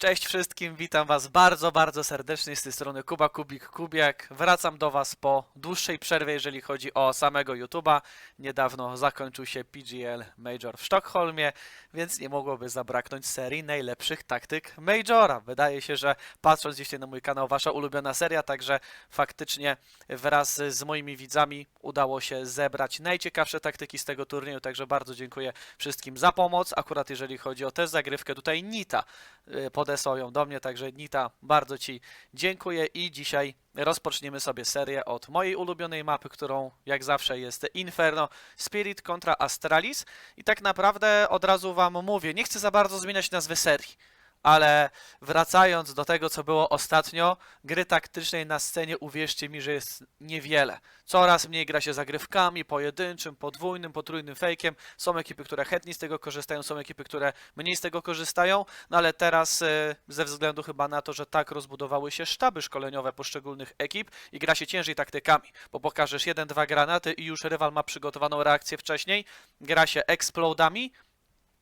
Cześć wszystkim, witam was bardzo, bardzo serdecznie z tej strony Kuba Kubik Kubiak. Wracam do was po dłuższej przerwie, jeżeli chodzi o samego YouTube'a. Niedawno zakończył się PGL Major w Sztokholmie, więc nie mogłoby zabraknąć serii najlepszych taktyk Majora. Wydaje się, że patrząc dzisiaj na mój kanał, wasza ulubiona seria, także faktycznie wraz z moimi widzami udało się zebrać najciekawsze taktyki z tego turnieju, także bardzo dziękuję wszystkim za pomoc. Akurat jeżeli chodzi o tę zagrywkę, tutaj Nita y, podesłał ją do mnie, także Nita, bardzo Ci dziękuję i dzisiaj rozpoczniemy sobie serię od mojej ulubionej mapy, którą jak zawsze jest Inferno Spirit kontra Astralis. I tak naprawdę od razu Wam mówię, nie chcę za bardzo zmieniać nazwy serii, ale wracając do tego, co było ostatnio, gry taktycznej na scenie, uwierzcie mi, że jest niewiele. Coraz mniej gra się zagrywkami, pojedynczym, podwójnym, potrójnym fejkiem. Są ekipy, które chętnie z tego korzystają, są ekipy, które mniej z tego korzystają, no ale teraz e, ze względu chyba na to, że tak rozbudowały się sztaby szkoleniowe poszczególnych ekip i gra się ciężej taktykami, bo pokażesz jeden, dwa granaty i już rywal ma przygotowaną reakcję wcześniej, gra się explodami,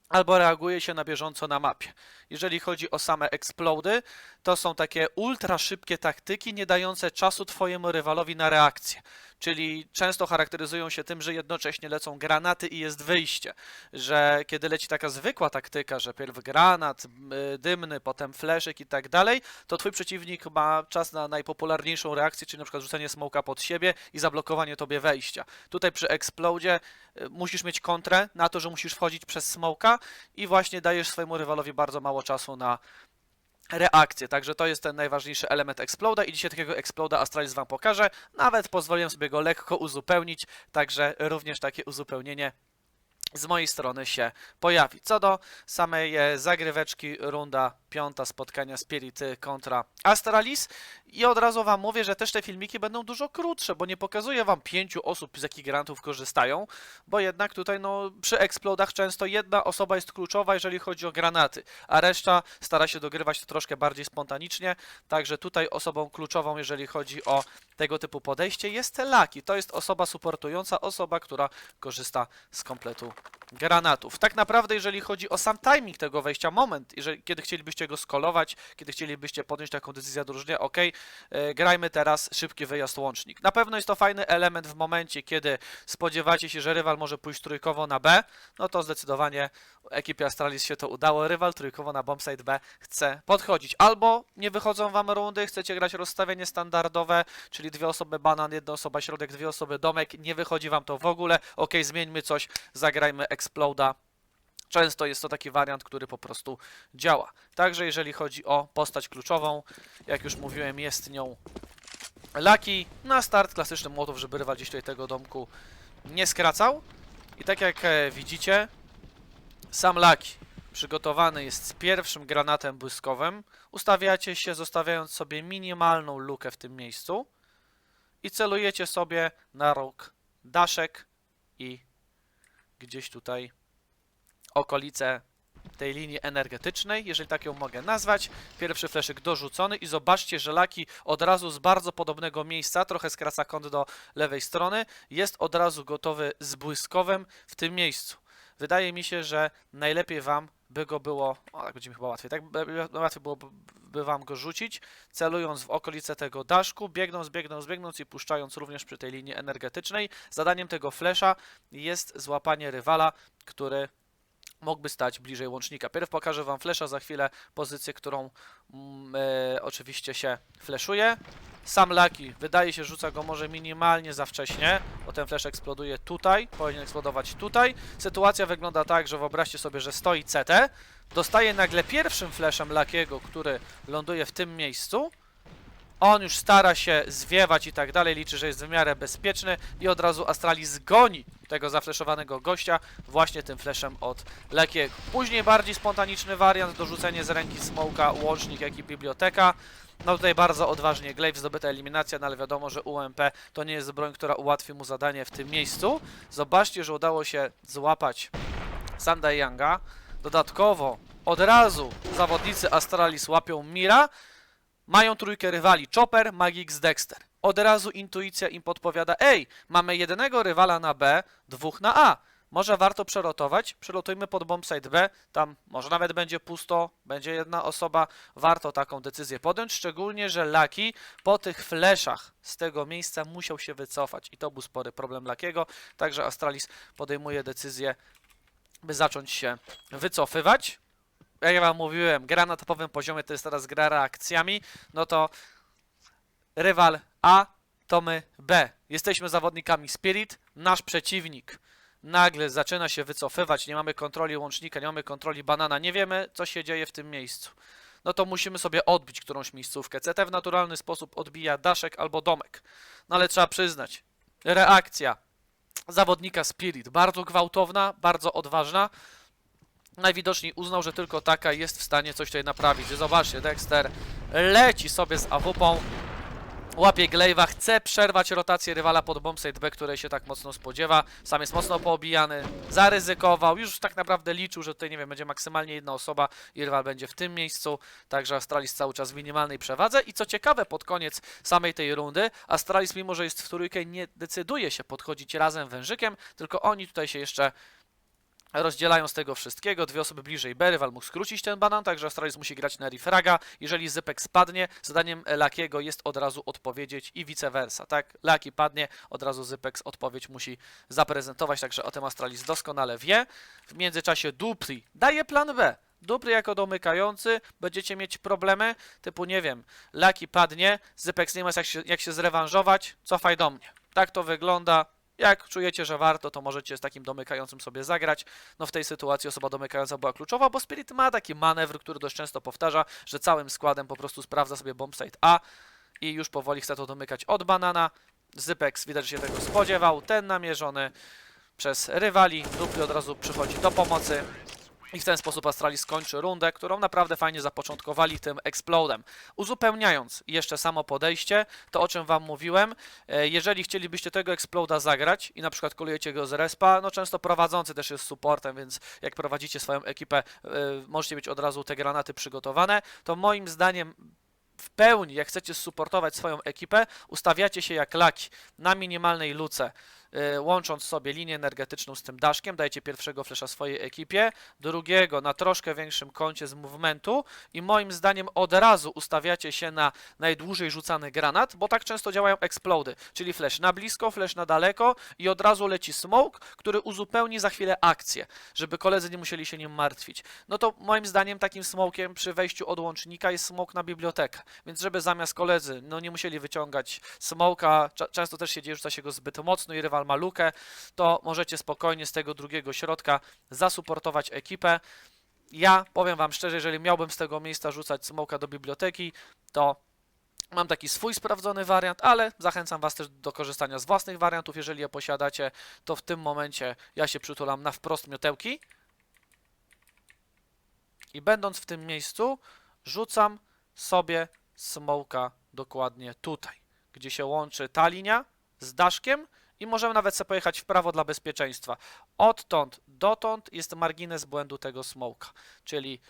albo reaguje się na bieżąco na mapie. Jeżeli chodzi o same explody, to są takie ultra szybkie taktyki, nie dające czasu twojemu rywalowi na reakcję. Czyli często charakteryzują się tym, że jednocześnie lecą granaty i jest wyjście. Że kiedy leci taka zwykła taktyka, że pierw granat y, dymny, potem fleszyk i tak dalej, to twój przeciwnik ma czas na najpopularniejszą reakcję, czyli na przykład rzucenie smoka pod siebie i zablokowanie tobie wejścia. Tutaj przy explodzie y, musisz mieć kontrę na to, że musisz wchodzić przez smoka i właśnie dajesz swojemu rywalowi bardzo mało czasu na reakcję. Także to jest ten najważniejszy element Exploda i dzisiaj takiego Exploda Astralis Wam pokażę. Nawet pozwoliłem sobie go lekko uzupełnić, także również takie uzupełnienie z mojej strony się pojawi. Co do samej e, zagryweczki, runda piąta spotkania Spirity kontra Astralis i od razu Wam mówię, że też te filmiki będą dużo krótsze, bo nie pokazuję Wam pięciu osób, z jakich grantów korzystają, bo jednak tutaj no, przy explodach często jedna osoba jest kluczowa, jeżeli chodzi o granaty, a reszta stara się dogrywać to troszkę bardziej spontanicznie, także tutaj osobą kluczową, jeżeli chodzi o tego typu podejście jest Laki. To jest osoba supportująca, osoba, która korzysta z kompletu granatów. Tak naprawdę, jeżeli chodzi o sam timing tego wejścia, moment, jeżeli, kiedy chcielibyście go skolować, kiedy chcielibyście podjąć taką decyzję drużynie, ok, e, grajmy teraz szybki wyjazd łącznik. Na pewno jest to fajny element w momencie, kiedy spodziewacie się, że rywal może pójść trójkowo na B, no to zdecydowanie ekipie Astralis się to udało. Rywal trójkowo na bombsite B chce podchodzić. Albo nie wychodzą wam rundy, chcecie grać rozstawienie standardowe, czyli dwie osoby banan, jedna osoba środek, dwie osoby domek, nie wychodzi wam to w ogóle. Ok, zmieńmy coś, zagrajmy Exploda. Często jest to taki wariant, który po prostu działa. Także jeżeli chodzi o postać kluczową, jak już mówiłem, jest nią Laki. Na start klasyczny młotów, żeby rywal gdzieś tutaj tego domku nie skracał. I tak jak e, widzicie, sam Laki przygotowany jest z pierwszym granatem błyskowym. Ustawiacie się, zostawiając sobie minimalną lukę w tym miejscu i celujecie sobie na róg daszek i gdzieś tutaj okolice tej linii energetycznej, jeżeli tak ją mogę nazwać. Pierwszy fleszyk dorzucony i zobaczcie, że Laki od razu z bardzo podobnego miejsca, trochę skraca kąt do lewej strony, jest od razu gotowy z błyskowym w tym miejscu. Wydaje mi się, że najlepiej Wam by go było, o tak będzie mi chyba łatwiej, tak łatwiej byłoby by Wam go rzucić, celując w okolice tego daszku, biegnąc, biegnąc, biegnąc i puszczając również przy tej linii energetycznej. Zadaniem tego flesza jest złapanie rywala, który mógłby stać bliżej łącznika. Pierw pokażę Wam flesza, za chwilę pozycję, którą mm, e, oczywiście się fleszuje. Sam Laki, wydaje się, rzuca go może minimalnie za wcześnie, bo ten flash eksploduje tutaj, powinien eksplodować tutaj. Sytuacja wygląda tak, że wyobraźcie sobie, że stoi CT, dostaje nagle pierwszym flashem Lakiego, który ląduje w tym miejscu, on już stara się zwiewać i tak dalej, liczy, że jest w miarę bezpieczny i od razu Astralis goni tego zafleszowanego gościa właśnie tym flashem od Lekiego. Później bardziej spontaniczny wariant, dorzucenie z ręki smoka, łącznik, jak i biblioteka. No tutaj bardzo odważnie Glaive zdobyta eliminacja, no ale wiadomo, że UMP to nie jest broń, która ułatwi mu zadanie w tym miejscu. Zobaczcie, że udało się złapać Sanda Younga. Dodatkowo od razu zawodnicy Astralis łapią Mira, mają trójkę rywali, Chopper, Magix, Dexter. Od razu intuicja im podpowiada, ej, mamy jednego rywala na B, dwóch na A. może warto przerotować. Przelotujmy pod bombsite B, tam może nawet będzie pusto, będzie jedna osoba. Warto taką decyzję podjąć, szczególnie, że Laki po tych fleszach z tego miejsca musiał się wycofać i to był spory problem Lakiego, także Astralis podejmuje decyzję, by zacząć się wycofywać. Jak ja wam mówiłem, gra na topowym poziomie to jest teraz gra reakcjami, no to rywal A to my B. Jesteśmy zawodnikami Spirit, nasz przeciwnik nagle zaczyna się wycofywać, nie mamy kontroli łącznika, nie mamy kontroli banana, nie wiemy co się dzieje w tym miejscu. No to musimy sobie odbić którąś miejscówkę. CT w naturalny sposób odbija daszek albo domek. No ale trzeba przyznać, reakcja zawodnika Spirit bardzo gwałtowna, bardzo odważna. Najwidoczniej uznał, że tylko taka jest w stanie coś tutaj naprawić. Zobaczcie, Dexter leci sobie z AWP-ą, łapie Glaive'a, chce przerwać rotację rywala pod bombsite B, której się tak mocno spodziewa. Sam jest mocno poobijany, zaryzykował, już tak naprawdę liczył, że tutaj, nie wiem, będzie maksymalnie jedna osoba i rywal będzie w tym miejscu, także Astralis cały czas w minimalnej przewadze i co ciekawe, pod koniec samej tej rundy, Astralis mimo, że jest w trójkę, nie decyduje się podchodzić razem wężykiem, tylko oni tutaj się jeszcze rozdzielają z tego wszystkiego. Dwie osoby bliżej B, rywal mógł skrócić ten banan, także Astralis musi grać na refraga. Jeżeli Zypek spadnie, zadaniem Lakiego jest od razu odpowiedzieć i vice versa, tak? Laki padnie, od razu Zypek odpowiedź musi zaprezentować, także o tym Astralis doskonale wie. W międzyczasie Dupli daje plan B. Dupli jako domykający, będziecie mieć problemy, typu nie wiem, Laki padnie, Zypek nie ma jak się, jak się zrewanżować, cofaj do mnie. Tak to wygląda, jak czujecie, że warto, to możecie z takim domykającym sobie zagrać. No w tej sytuacji osoba domykająca była kluczowa, bo Spirit ma taki manewr, który dość często powtarza, że całym składem po prostu sprawdza sobie bombsite A i już powoli chce to domykać od banana. Zypex widać, że się tego spodziewał. Ten namierzony przez rywali. Dupli od razu przychodzi do pomocy. I w ten sposób Astralis skończy rundę, którą naprawdę fajnie zapoczątkowali tym explodem. Uzupełniając jeszcze samo podejście, to o czym wam mówiłem, e, jeżeli chcielibyście tego exploda zagrać i na przykład kolujecie go z respa, no często prowadzący też jest supportem, więc jak prowadzicie swoją ekipę, e, możecie mieć od razu te granaty przygotowane, to moim zdaniem w pełni, jak chcecie supportować swoją ekipę, ustawiacie się jak laki na minimalnej luce, łącząc sobie linię energetyczną z tym daszkiem, dajecie pierwszego flesza swojej ekipie, drugiego na troszkę większym kącie z movementu i moim zdaniem od razu ustawiacie się na najdłużej rzucany granat, bo tak często działają explody, czyli flash na blisko, flash na daleko i od razu leci smoke, który uzupełni za chwilę akcję, żeby koledzy nie musieli się nim martwić. No to moim zdaniem takim smokiem przy wejściu od łącznika jest smok na bibliotekę, więc żeby zamiast koledzy no nie musieli wyciągać smoka, często też się dzieje, rzuca się go zbyt mocno i rywal ma lukę, to możecie spokojnie z tego drugiego środka zasuportować ekipę. Ja powiem wam szczerze, jeżeli miałbym z tego miejsca rzucać smoka do biblioteki, to mam taki swój sprawdzony wariant, ale zachęcam was też do korzystania z własnych wariantów, jeżeli je posiadacie, to w tym momencie ja się przytulam na wprost miotełki i będąc w tym miejscu rzucam sobie smoka dokładnie tutaj, gdzie się łączy ta linia z daszkiem i możemy nawet sobie pojechać w prawo dla bezpieczeństwa. Odtąd dotąd jest margines błędu tego smoka, czyli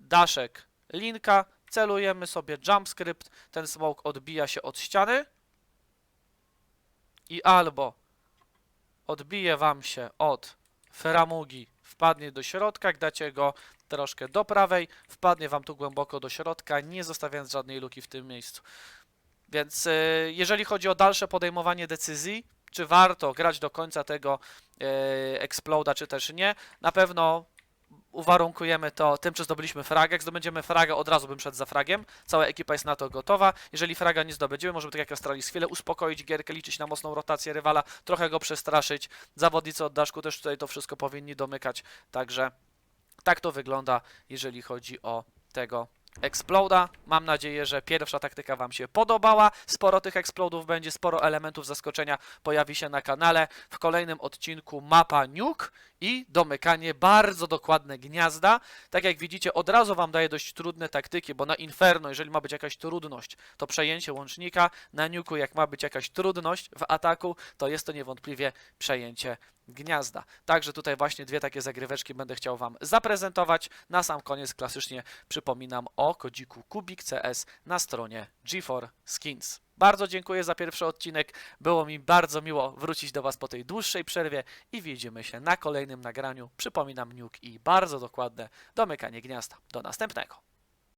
daszek, linka, celujemy sobie jumpscript, ten smoke odbija się od ściany i albo odbije wam się od framugi, wpadnie do środka, jak dacie go troszkę do prawej, wpadnie wam tu głęboko do środka, nie zostawiając żadnej luki w tym miejscu. Więc y, jeżeli chodzi o dalsze podejmowanie decyzji, czy warto grać do końca tego y, exploda, czy też nie, na pewno uwarunkujemy to tym, czy zdobyliśmy fragę. Jak zdobędziemy fragę, od razu bym szedł za fragiem. Cała ekipa jest na to gotowa. Jeżeli fraga nie zdobędziemy, możemy tak jak Astralis chwilę uspokoić gierkę, liczyć na mocną rotację rywala, trochę go przestraszyć. Zawodnicy od daszku też tutaj to wszystko powinni domykać. Także tak to wygląda, jeżeli chodzi o tego Exploda. Mam nadzieję, że pierwsza taktyka Wam się podobała. Sporo tych explodów będzie, sporo elementów zaskoczenia pojawi się na kanale. W kolejnym odcinku mapa Nuke i domykanie bardzo dokładne gniazda. Tak jak widzicie, od razu Wam daję dość trudne taktyki, bo na Inferno, jeżeli ma być jakaś trudność, to przejęcie łącznika. Na Nuku, jak ma być jakaś trudność w ataku, to jest to niewątpliwie przejęcie gniazda. Także tutaj właśnie dwie takie zagryweczki będę chciał Wam zaprezentować. Na sam koniec klasycznie przypominam o kodziku Kubik CS na stronie G4 Skins. Bardzo dziękuję za pierwszy odcinek. Było mi bardzo miło wrócić do Was po tej dłuższej przerwie i widzimy się na kolejnym nagraniu. Przypominam, Nuke i bardzo dokładne domykanie gniazda. Do następnego.